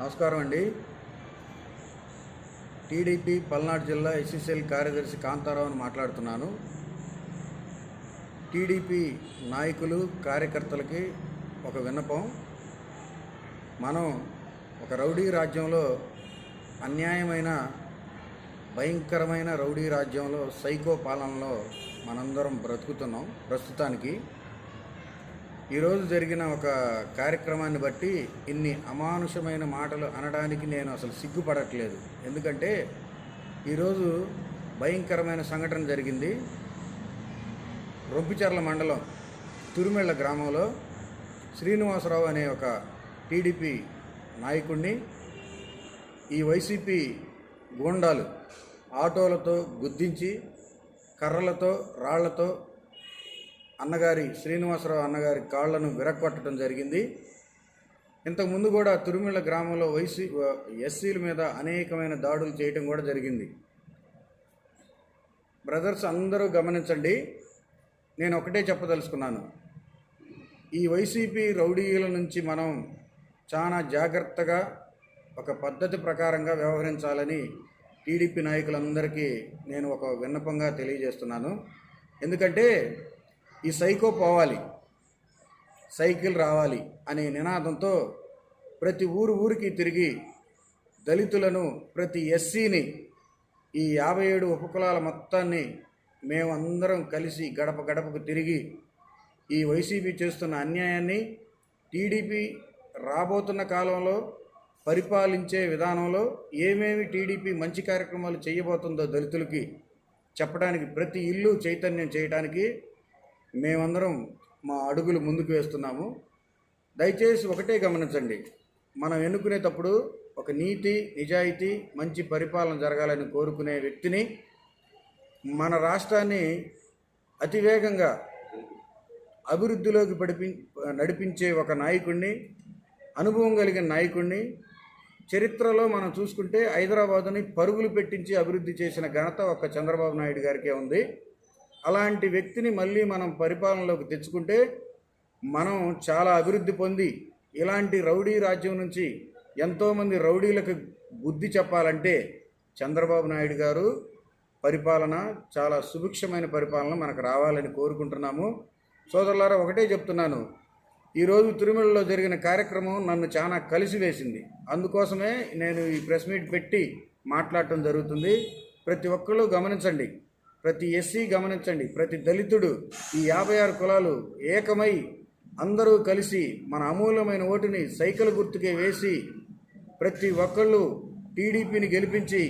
నమస్కారం అండి. టీడీపీ పల్నాడు జిల్లా ఎస్ఎస్ఎల్ కార్యదర్శి కాంతారావుని మాట్లాడుతున్నాను. టీడీపీ నాయకులు కార్యకర్తలకి ఒక విన్నపం. మనం ఒక రౌడీ రాజ్యంలో అన్యాయమైన భయంకరమైన రౌడీ రాజ్యంలో సైకో పాలనలో మనందరం బ్రతుకుతున్నాం ప్రస్తుతానికి. ఈరోజు జరిగిన ఒక కార్యక్రమాన్ని బట్టి ఇన్ని అమానుషమైన మాటలు అనడానికి నేను అసలు సిగ్గుపడట్లేదు. ఎందుకంటే ఈరోజు భయంకరమైన సంఘటన జరిగింది. రొంపిచర్ల మండలం తిరుమెళ్ళ గ్రామంలో శ్రీనివాసరావు అనే ఒక టీడీపీ నాయకుడిని ఈ వైసీపీ గోండాలు ఆటోలతో గుద్దించి కర్రలతో రాళ్ళతో అన్నగారి శ్రీనివాసరావు అన్నగారి కాళ్ళను విరగొట్టడం జరిగింది. ఇంతకుముందు కూడా తిరుమల గ్రామంలో వైసీ ఎస్సీల మీద అనేకమైన దాడులు చేయటం కూడా జరిగింది. బ్రదర్స్ అందరూ గమనించండి నేను ఒకటే చెప్పదలుచుకున్నాను. ఈ వైసీపీ రౌడీల నుంచి మనం చాలా జాగ్రత్తగా ఒక పద్ధతి ప్రకారంగా వ్యవహరించాలని టీడీపీ నాయకులందరికీ నేను ఒక విన్నపంగా తెలియజేస్తున్నాను. ఎందుకంటే ఈ సైకో పోవాలి. సైకిల్ రావాలి అనే నినాదంతో ప్రతి ఊరు ఊరికి తిరిగి దళితులను ప్రతి ఎస్సీని ఈ యాభై ఏడు ఉపకులాల మొత్తాన్ని మేమందరం కలిసి గడప గడపకు తిరిగి ఈ వైసీపీ చేస్తున్న అన్యాయాన్ని టీడీపీ రాబోతున్న కాలంలో పరిపాలించే విధానంలో ఏమేమి టీడీపీ మంచి కార్యక్రమాలు చేయబోతుందో దళితులకి చెప్పడానికి ప్రతి ఇల్లు చైతన్యం చేయడానికి మేమందరం మా అడుగులు ముందుకు వేస్తున్నాము. దయచేసి ఒకటే గమనించండి. మనం ఎన్నుకునేటప్పుడు ఒక నీతి నిజాయితీ మంచి పరిపాలన జరగాలని కోరుకునే వ్యక్తిని మన రాష్ట్రాన్ని అతివేగంగా అభివృద్ధిలోకి పడిపి నడిపించే ఒక నాయకుడిని అనుభవం కలిగిన నాయకుడిని చరిత్రలో మనం చూసుకుంటే హైదరాబాదుని పరుగులు పెట్టించి అభివృద్ధి చేసిన ఘనత ఒక చంద్రబాబు నాయుడు గారికే ఉంది. అలాంటి వ్యక్తిని మళ్ళీ మనం పరిపాలనలోకి తెచ్చుకుంటే మనం చాలా అభివృద్ధి పొంది ఇలాంటి రౌడీ రాజ్యం నుంచి ఎంతోమంది రౌడీలకు బుద్ధి చెప్పాలంటే చంద్రబాబు నాయుడు గారు పరిపాలన చాలా సుభిక్షమైన పరిపాలన మనకు రావాలని కోరుకుంటున్నాము. సోదరులారా ఒకటే చెప్తున్నాను. ఈరోజు తిరుమలలో జరిగిన కార్యక్రమం నన్ను చాలా కలిసివేసింది అందుకోసమే నేను ఈ ప్రెస్ మీట్ పెట్టి మాట్లాడటం జరుగుతుంది. ప్రతి ఒక్కరూ గమనించండి. ప్రతి ఎస్సీ గమనించండి. ప్రతి దళితుడు ఈ యాభై ఆరు కులాలు ఏకమై అందరూ కలిసి మన అమూల్యమైన ఓటుని సైకిల్ గుర్తుకే వేసి ప్రతి ఒక్కళ్ళు టీడీపీని గెలిపించి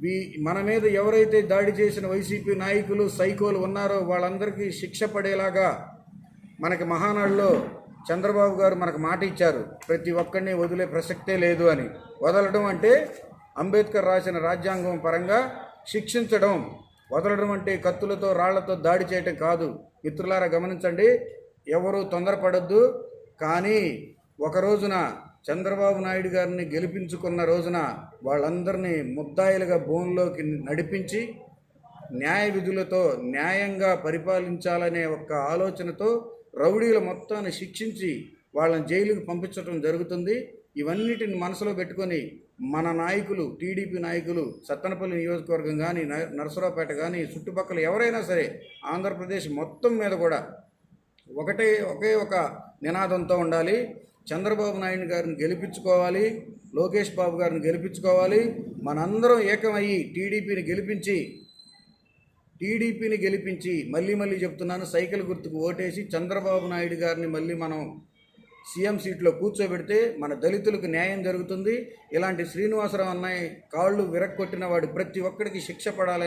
వీ మన మీద ఎవరైతే దాడి చేసిన వైసీపీ నాయకులు సైకోలు ఉన్నారో వాళ్ళందరికీ శిక్ష పడేలాగా మనకి మహానాడులో చంద్రబాబు గారు మనకు మాట ఇచ్చారు. ప్రతి ఒక్కరిని వదిలే ప్రసక్తే లేదు అని. వదలడం అంటే అంబేద్కర్ రాసిన రాజ్యాంగం పరంగా శిక్షించడం వదలడం అంటే కత్తులతో రాళ్ళతో దాడి చేయటం కాదు. మిత్రులారా గమనించండి ఎవరు తొందరపడద్దు. కానీ ఒక రోజున చంద్రబాబు నాయుడు గారిని గెలిపించుకున్న రోజున వాళ్ళందరినీ ముద్దాయిలుగా భూమిలోకి నడిపించి న్యాయ విధులతో న్యాయంగా పరిపాలించాలనే ఒక ఆలోచనతో రౌడీల మొత్తాన్ని శిక్షించి వాళ్ళని జైలుకు పంపించడం జరుగుతుంది. ఇవన్నిటిని మనసులో పెట్టుకొని మన నాయకులు టీడీపీ నాయకులు సత్తనపల్లి నియోజకవర్గం కానీ నరసరావుపేట కానీ చుట్టుపక్కల ఎవరైనా సరే ఆంధ్రప్రదేశ్ మొత్తం మీద కూడా ఒకటే ఒకే ఒక నినాదంతో ఉండాలి. చంద్రబాబు నాయుడు గారిని గెలిపించుకోవాలి. లోకేష్ బాబు గారిని గెలిపించుకోవాలి. మనందరం ఏకమయ్యి టీడీపీని గెలిపించి టీడీపీని గెలిపించి మళ్ళీ మళ్ళీ చెప్తున్నాను సైకిల్ గుర్తుకు ఓటేసి చంద్రబాబు నాయుడు గారిని మళ్ళీ మనం సీఎం సీట్లో కూర్చోబెడితే మన దళితులకు న్యాయం జరుగుతుంది. ఇలాంటి శ్రీనివాసరావు అన్నయ్య కాళ్ళు విరక్కొట్టిన వాడు ప్రతి ఒక్కడికి శిక్ష పడాలని